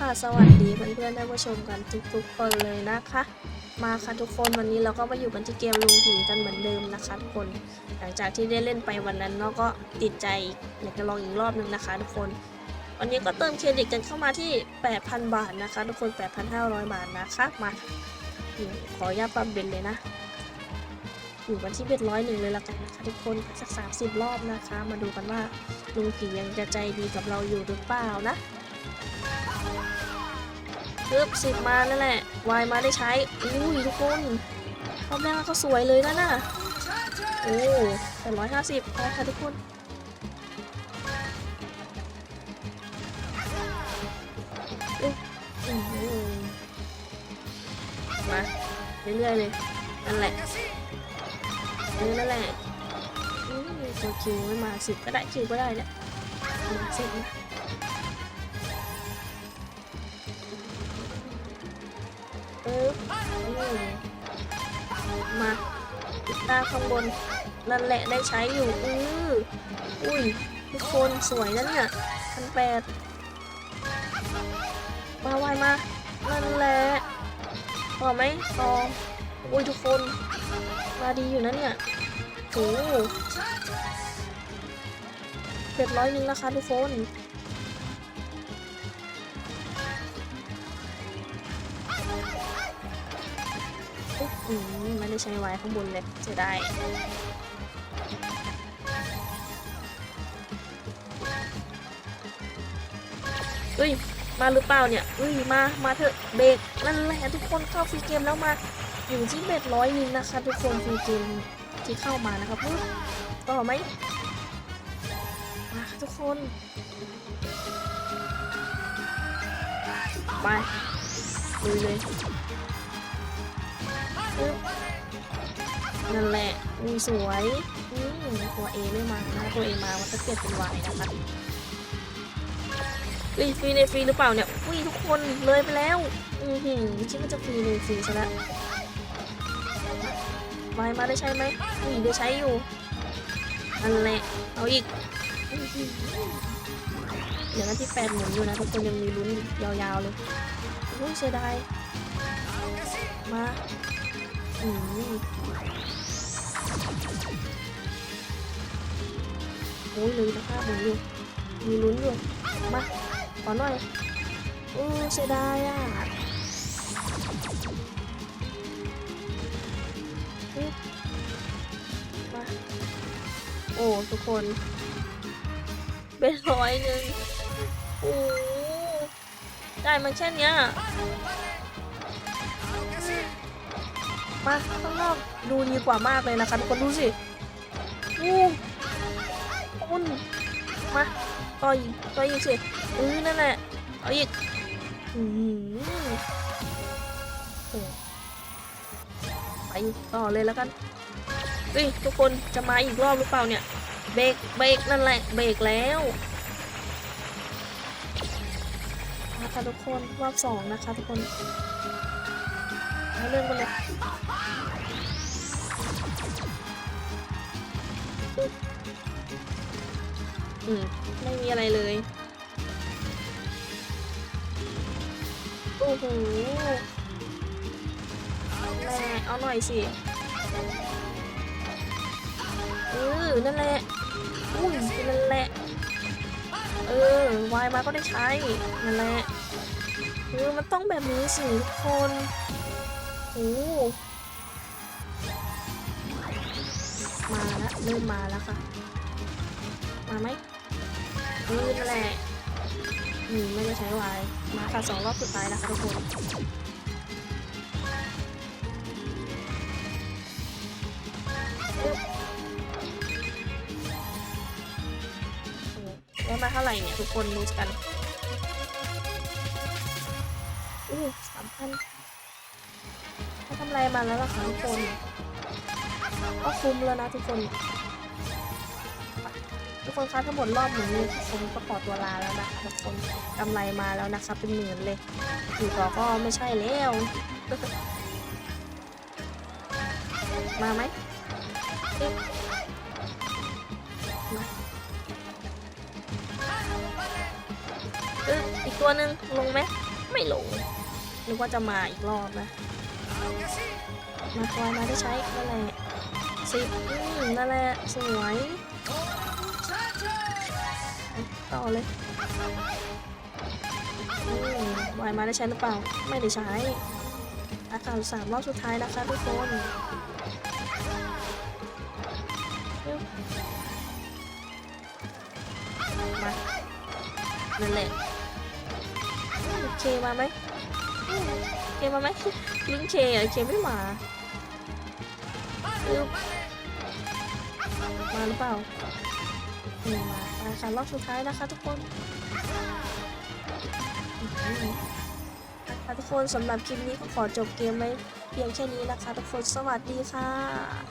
ค่ะสวัสดีเพื่อนๆท่านผู้ชมกันทุกๆคนเลยนะคะ มาค่ะทุกคนวันนี้เราก็มาอยู่กันที่เกมลุงผิงกันเหมือนเดิมนะคะทุกคนหลังจากที่ได้เล่นไปวันนั้นเนาะก็ติดใจอยากจะลองอีกรอบหนึ่งนะคะทุกคน วันนี้ก็เติมเครดิตกันเข้ามาที่ 8,000 บาทนะคะ ทุกคน 8,500 บาทนะคะมาอืมขออนุญาตปรับเบ็ดเลยนะ อยู่กันที่เบ็ดร้อยหนึ่งเลยละกันนะคะทุกคนสักสามสิบรอบนะคะ มาดูกันว่าลุงผิงยังจะใจดีกับเราอยู่หรือเปล่านะ ปึ๊บสิบมานั่นแหละวายมาได้ใช้อุ้ยทุกคนรอบแรกก็สวยเลยนะน่ะโอ้แต่ร้อยห้าสิบไปค่ะทุกคนอุ๊ยอื้อมาเรื่อยๆเลยนั่นแหละเออนั่นแหละอืมตัวคิวไม่มาสิบก็ได้คิวก็ได้เนี่ยมาสิบนะ ปึ๊บนี่มาติดตาข้างบน นั่นแหละได้ใช้อยู่ อืออุ้ยทุกคนสวยนะเนี่ยพันแปดมาไวมา นั่นแหละพอไหมต่ออุ้ยทุกคน มาดีอยู่นะเนี่ยโอ้เจ็ดร้อยนึงนะคะทุกคน ไม่ได้ใช้ไว้ข้างบนเลยจะได้เฮ้ย มาหรือเปล่าเนี่ยเฮ้ย มา มาเถอะเบรกนั่นแหละทุกคนเข้าฟรีเกมแล้วมา อยู่ที่เบ็ดร้อยนึงนะคะทุกคนฟรีเกมที่เข้ามานะครับเฮ้ยต่อไหมมาทุกคนไปลุยเลย นั่นแหละอุ้ยสวยอืมตัวเอไม่มานะตัวเอมามันจะเปลี่ยนเป็นวายนะคะเฮ้ยฟรีในฟรีหรือเปล่าเนี่ยอุ้ยทุกคนเลยไปแล้ว อือหือคิดว่าจะฟรีในฟรีซะแล้ววายมาได้ใช้ไหมอุ้ยได้ใช้อยู่นั่นแหละเอาอีกอื้อหือเดี๋ยวนั้นที่แปดหมุนอยู่นะทุกคนยังมีลุ้นยาวๆเลยอุ้ยเสียดายมาอืม โอ้ยเลยนะคะหมุนอยู่มีลุ้นอยู่มาขอหน่อยโอ้เสียดายอะอุ๊ยมาโอ้ทุกคนเป็นร้อยหนึ่งโอ้ได้มันแค่เนี้ย มาข้างนอกดูดีกว่ามากเลยนะคะทุกคนดูสิอู้คุณมาต่ออีกต่ออีกสิเออนั่นแหละเอาอีกอืมไปต่อเลยแล้วกันเฮ้ยทุกคนจะมาอีกรอบหรือเปล่าเนี่ยเบรกเบรกนั่นแหละเบรกแล้วนะคะทุกคนรอบสองนะคะทุกคน เอาเรื่องกันเลยอืมไม่มีอะไรเลยโอ้โหแม่เอาหน่อยสิเออนั่นแหละอุ้ยนั่นแหละ เออวายมาก็ได้ใช้ นั่นแหละเออมันต้องแบบนี้สิทุกคน โอ้มาแล้วเริ่มมาแล้วค่ะ มาไหมเออนั่นแหละอืมไม่ได้ใช้วายมาค่ะสองรอบสุดท้ายนะคะทุกคนได้มาเท่าไหร่เนี่ย ทุกคนดูกันอู้สามพันำไรมาแล้วล่ะคะทุกคน ก็คุ้มแล้วนะทุกคน ทุกคนคะทั้งหมดรอบหนนี้ผมก็ขอตัวลาแล้วนะคะทุกคนกำไรมาแล้วนะคะเป็นหมื่นเลย อยู่ต่อก็ไม่ใช่แล้ว มาไหมเอ๊ะอีกตัวหนึ่งลงไหมไม่ลงนึกว่าจะมาอีกรอบนะ มาคอยมาได้ใช้นั่นแหละสิบอืมนั่นแหละสวยต่อเลยอืมวายมาได้ใช้หรือเปล่า ไม่ได้ใช้อากาศสามรอบสุดท้ายนะคะทุกคนเร็วมานั่นแหละโอเคมาไหม เคมาไหมลิงเคเหรอเคไม่มาอึ๊บมาหรือเปล่าไม่มามาค่ะรอบสุดท้ายนะคะทุกคนอื้อหือค่ะทุกคนสำหรับคลิปนี้ก็ขอจบเกมไว้เพียงแค่นี้นะคะ ทุกคนสวัสดีค่ะ